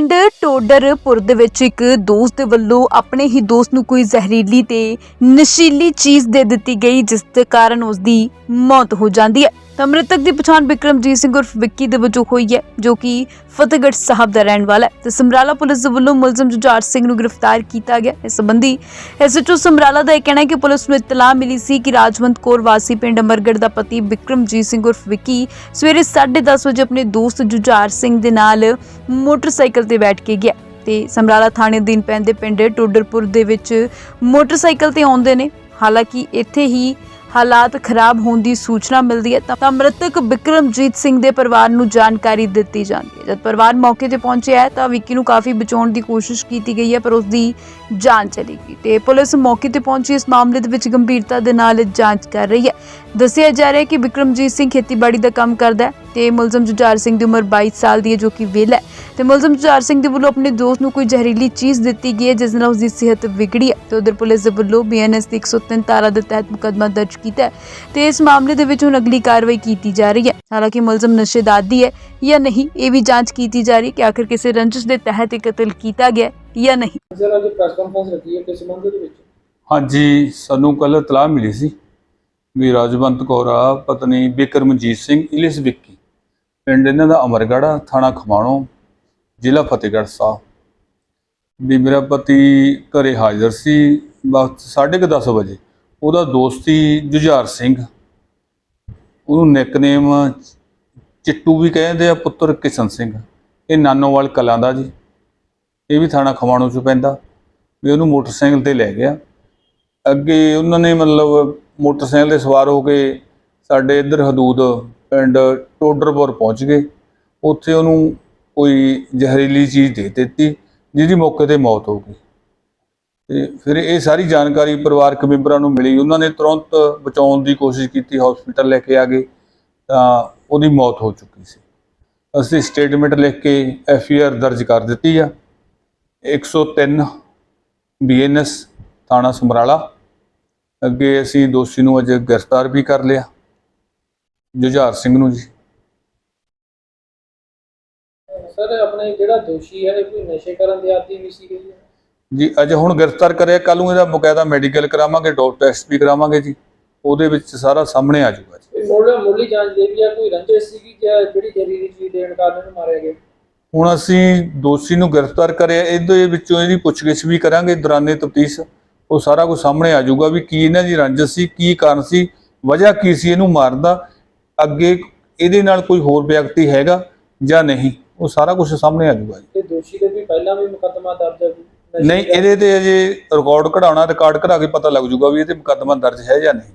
ਪਿੰਡ ਟੋਡਰਪੁਰ ਦੇ ਵਿੱਚ ਇੱਕ ਦੋਸਤ ਦੇ ਵੱਲੋਂ ਆਪਣੇ ਹੀ ਦੋਸਤ ਨੂੰ ਕੋਈ ਜ਼ਹਿਰੀਲੀ ਤੇ ਨਸ਼ੀਲੀ ਚੀਜ਼ ਦੇ ਦਿੱਤੀ ਗਈ, ਜਿਸ ਦੇ ਕਾਰਨ ਉਸ ਦੀ ਮੌਤ ਹੋ ਜਾਂਦੀ ਹੈ। ਤਾਂ ਮ੍ਰਿਤਕ ਦੀ ਪਛਾਣ ਵਿਕਰਮਜੀਤ ਸਿੰਘ ਉਰਫ ਵਿੱਕੀ ਦੇ ਵਜੋਂ ਹੋਈ ਹੈ, ਜੋ ਕਿ ਫਤਿਹਗੜ੍ਹ ਸਾਹਿਬ ਦਾ ਰਹਿਣ ਵਾਲਾ ਹੈ। ਤੇ ਸਮਰਾਲਾ ਪੁਲਿਸ ਦੇ ਵੱਲੋਂ ਮੁਲਜ਼ਮ ਜੁਝਾਰ ਸਿੰਘ ਨੂੰ ਗ੍ਰਿਫਤਾਰ ਕੀਤਾ ਗਿਆ। ਇਸ ਸੰਬੰਧੀ ਐਸਐਚਓ ਸਮਰਾਲਾ ਦਾ ਇਹ ਕਹਿਣਾ ਹੈ ਕਿ ਪੁਲਿਸ ਨੂੰ ਇਤਲਾਹ ਮਿਲੀ ਸੀ ਕਿ ਰਾਜਵੰਤ ਕੌਰ ਵਾਸੀ ਪਿੰਡ ਅਮਰਗੜ੍ਹ ਦਾ ਪਤੀ ਬਿਕਰਮਜੀਤ ਸਿੰਘ ਉਰਫ ਵਿੱਕੀ ਸਵੇਰੇ 10:30 ਵਜੇ ਆਪਣੇ ਦੋਸਤ ਜੁਝਾਰ ਸਿੰਘ ਦੇ ਨਾਲ ਮੋਟਰਸਾਈਕਲ ਤੇ ਬੈਠ ਕੇ ਗਿਆ ਤੇ ਸਮਰਾਲਾ ਥਾਣੇ ਅਧੀਨ ਪੈਂਦੇ ਪਿੰਡ ਟੋਡਰਪੁਰ ਦੇ ਵਿੱਚ ਮੋਟਰਸਾਈਕਲ ਤੇ ਆਉਂਦੇ ਨੇ। ਹਾਲਾਂਕਿ ਇੱਥੇ ਹੀ ਹਾਲਾਤ ਖਰਾਬ ਹੋਣ ਦੀ ਸੂਚਨਾ ਮਿਲਦੀ ਹੈ ਤਾਂ- ਮ੍ਰਿਤਕ ਬਿਕਰਮਜੀਤ ਸਿੰਘ ਦੇ ਪਰਿਵਾਰ ਨੂੰ ਜਾਣਕਾਰੀ ਦਿੱਤੀ ਜਾਂਦੀ ਹੈ। ਜਦ ਪਰਿਵਾਰ ਮੌਕੇ ਤੇ ਪਹੁੰਚਿਆ ਹੈ, ਤਾਂ ਵਿੱਕੀ ਨੂੰ ਕਾਫੀ ਬਚਾਉਣ ਦੀ ਕੋਸ਼ਿਸ਼ ਕੀਤੀ ਗਈ ਹੈ, ਪਰ ਉਸ ਦੀ ਜਾਨ ਚਲੀ ਗਈ ਤੇ ਪੁਲਿਸ ਮੌਕੇ ਤੇ ਪਹੁੰਚੀ। ਇਸ ਮਾਮਲੇ ਦੇ ਵਿੱਚ ਗੰਭੀਰਤਾ ਦੇ ਨਾਲ ਜਾਂਚ ਕਰ ਰਹੀ ਹੈ। ਦੱਸਿਆ ਜਾ ਰਿਹਾ ਹੈ ਕਿ ਬਿਕਰਮਜੀਤ ਸਿੰਘ ਖੇਤੀਬਾੜੀ ਦਾ ਕੰਮ ਕਰਦਾ ਹੈ। ਤੇ ਮੁਲਜ਼ਮ ਜੁਝਾਰ ਸਿੰਘ ਦੀ ਉਮਰ 22 ਸਾਲ ਦੀ ਹੈ ਜੋ ਕਿ ਵਿਹਲਾ ਹੈ। ਤੇ ਮੁਲਜ਼ਮ ਜੁਝਾਰ ਸਿੰਘ ਦੇ ਵੱਲੋਂ ਆਪਣੇ ਦੋਸਤ ਨੂੰ ਕੋਈ ਜ਼ਹਿਰੀਲੀ ਚੀਜ਼ ਦਿੱਤੀ ਗਈ ਹੈ ਜਿਸ ਨਾਲ ਉਸ ਦੀ ਸਿਹਤ ਵਿਗੜੀ ਹੈ। ਤੇ ਉਧਰ ਪੁਲਿਸ ਦੇ ਵੱਲੋਂ ਬੀਐਨਐਸ ਦੀ 103 ਧਾਰਾ ਦੇ ਤਹਿਤ ਮੁਕੱਦਮਾ ਦਰਜ ਕੀਤਾ ਹੈ ਤੇ ਇਸ ਮਾਮਲੇ ਦੇ ਵਿੱਚ ਹੁਣ ਅਗਲੀ ਕਾਰਵਾਈ ਕੀਤੀ ਜਾ ਰਹੀ ਹੈ। ਹਾਲਾਂਕਿ ਮੁਲਜ਼ਮ ਨਸ਼ੇ ਦਾ ਆਦੀ ਹੈ ਜਾਂ ਨਹੀਂ ਇਹ ਵੀ ਜਾਂਚ ਕੀਤੀ ਜਾ ਰਹੀ ਹੈ ਕਿ ਆਖਰ ਕਿਸੇ ਰੰਜਿਸ਼ ਦੇ ਤਹਿਤ ਇਹ ਕਤਲ ਕੀਤਾ ਗਿਆ ਹੈ ਜਾਂ ਨਹੀਂ। ਸਰ ਅੱਜ ਪ੍ਰੈਸ ਕਾਨਫਰੰਸ ਰੱਖੀ ਹੈ ਕਿਸ ਸੰਬੰਧ ਦੇ ਵਿੱਚ? ਹਾਂਜੀ ਸਾਨੂੰ ਕੱਲ ਇਤਲਾਹ ਮਿਲੀ ਸੀ ਵੀ ਰਾਜਵੰਤ ਕੌਰ ਆ ਪਤਨੀ ਬਿਕਰਮਜੀਤ ਸਿੰਘ ਇਲਿਸ ਵਿੱਕੀ। ਪਿੰਡ ਇਹਨਾਂ ਦਾ ਅਮਰਗੜ੍ਹ ਥਾਣਾ ਖਮਾਣੋ, ਜ਼ਿਲ੍ਹਾ ਫਤਿਹਗੜ੍ਹ ਸਾਹਿਬ। ਵੀ ਮੇਰਾ ਪਤੀ ਘਰੇ ਹਾਜ਼ਰ ਸੀ ਵਕਤ 10:30 ਵਜੇ। ਉਹਦਾ ਦੋਸਤੀ ਜੁਝਾਰ ਸਿੰਘ। ਉਹਨੂੰ ਨਿਕਨੇਮ ਚਿੱਟੂ ਵੀ ਕਹਿੰਦੇ ਆ, ਪੁੱਤਰ ਕਿਸ਼ਨ ਸਿੰਘ। ਇਹ ਨਾਨੋਵਾਲ ਕਲਾਂ ਦਾ ਜੀ। ਇਹ ਵੀ ਥਾਣਾ ਖਮਾਣੋ ਚ ਪੈਂਦਾ। ਵੀ ਉਹਨੂੰ ਮੋਟਰਸਾਈਕਲ ਤੇ ਲੈ ਗਿਆ। ਅੱਗੇ ਉਹਨਾਂ ਨੇ ਮਤਲਬ ਮੋਟਰਸਾਈਕਲ ਤੇ ਸਵਾਰ ਹੋ ਕੇ ਸਾਡੇ ਇੱਧਰ ਹਦੂਦ ਪਿੰਡ ਟੋਡਰਪੁਰ uh, ਪਹੁੰਚ ਗਏ। ਉੱਥੇ ਉਹਨੂੰ ਕੋਈ ਜ਼ਹਿਰੀਲੀ ਚੀਜ਼ ਦੇ ਦਿੱਤੀ, ਜਿਹਦੀ ਮੌਕੇ ਤੇ ਮੌਤ ਹੋ ਗਈ। ਤੇ ਫਿਰ ਇਹ ਸਾਰੀ ਜਾਣਕਾਰੀ ਪਰਿਵਾਰਕ ਮੈਂਬਰਾਂ ਨੂੰ ਮਿਲੀ। ਉਹਨਾਂ ਨੇ ਤੁਰੰਤ ਬਚਾਉਣ ਦੀ ਕੋਸ਼ਿਸ਼ ਕੀਤੀ ਹਸਪੀਟਲ ਲੈ ਕੇ ਆ ਗਏ। ਤਾਂ ਉਹਦੀ ਮੌਤ ਹੋ ਚੁੱਕੀ ਸੀ। ਅਸੀਂ ਸਟੇਟਮੈਂਟ ਲਿਖ ਕੇ ਐਫ ਆਈ ਆਰ ਦਰਜ ਕਰ ਦਿੱਤੀ ਆ। 103 ਬੀਐਨਐਸ ਥਾਣਾ ਸਮਰਾਲਾ। ਅੱਗੇ ਅਸੀਂ ਦੋਸ਼ੀ ਨੂੰ ਅੱਜ ਗ੍ਰਿਫਤਾਰ ਵੀ ਕਰ ਲਿਆ। ਜੁਝਾਰ ਸਿੰਘ ਨੂੰ ਜੀ। ਸਰ ਆਪਣੇ ਜਿਹੜਾ ਦੋਸ਼ੀ ਹੈ ਇਹ ਕੋਈ ਨਸ਼ੇ ਕਰਨ ਦੇ ਆਦੀ ਵੀ ਸੀਗੇ ਜੀ? ਜੀ ਅੱਜ ਹੁਣ ਗ੍ਰਿਫਤਾਰ ਕਰਿਆ ਕੱਲ ਨੂੰ ਇਹਦਾ ਬਕਾਇਦਾ ਮੈਡੀਕਲ ਕਰਾਵਾਂਗੇ ਡੋਪ ਟੈਸਟ ਵੀ ਕਰਾਵਾਂਗੇ ਜੀ। ਉਹਦੇ ਵਿੱਚ ਸਾਰਾ ਸਾਹਮਣੇ ਆ ਜਾਊਗਾ ਜੀ। ਮੁੱਢ ਮੁੱਢਲੀ ਜਾਂਚ ਦੇ ਵੀ ਆ ਕੋਈ ਰੰਜਿਸ਼ ਸੀਗੀ ਜਾਂ ਜਿਹੜੀ ਜ਼ਹਿਰੀਲੀ ਚੀਜ਼ ਦੇਣ ਕਾਰਨ ਇਹਨੂੰ ਮਾਰਿਆ ਗਿਆ? ਹੁਣ ਅਸੀਂ ਦੋਸ਼ੀ ਨੂੰ ਗ੍ਰਿਫਤਾਰ ਕਰਿਆ ਇਹਦੇ ਵਿੱਚੋਂ ਇਹਦੀ ਪੁੱਛਗਿੱਛ ਵੀ ਕਰਾਂਗੇ ਦੌਰਾਨੇ ਤਫਤੀਸ਼ ਉਹ ਸਾਰਾ ਕੁਝ ਸਾਹਮਣੇ ਆ ਜਾਊਗਾ ਵੀ ਕੀ ਇਹਨਾਂ ਦੀ ਰੰਜਿਸ਼ ਸੀ ਕੀ ਕਾਰਨ ਸੀ ਵਜ੍ਹਾ ਕੀ ਸੀ ਇਹਨੂੰ ਮਾਰਨ ਦਾ ਅੱਗੇ ਇਹਦੇ ਨਾਲ ਕੋਈ ਹੋਰ ਵਿਅਕਤੀ ਹੈਗਾ ਜਾਂ ਨਹੀਂ ਉਹ ਸਾਰਾ ਕੁਝ ਸਾਹਮਣੇ ਆ ਜਾਊਗਾ ਜੀ ਤੇ ਦੋਸ਼ੀ ਦੇ ਵੀ ਪਹਿਲਾਂ ਵੀ ਮੁਕੱਦਮਾ ਦਰਜ ਹੈ ਜੀ ਨਹੀਂ। ਇਹਦੇ ਤੇ ਅਜੇ ਰਿਕਾਰਡ ਕਢਾਉਣਾ ਰਿਕਾਰਡ ਕਢਾ ਕੇ ਪਤਾ ਲੱਗ ਜਾਊਗਾ ਵੀ ਇਹ ਤੇ ਮੁਕੱਦਮਾ ਦਰਜ ਹੈ ਜਾਂ ਨਹੀਂ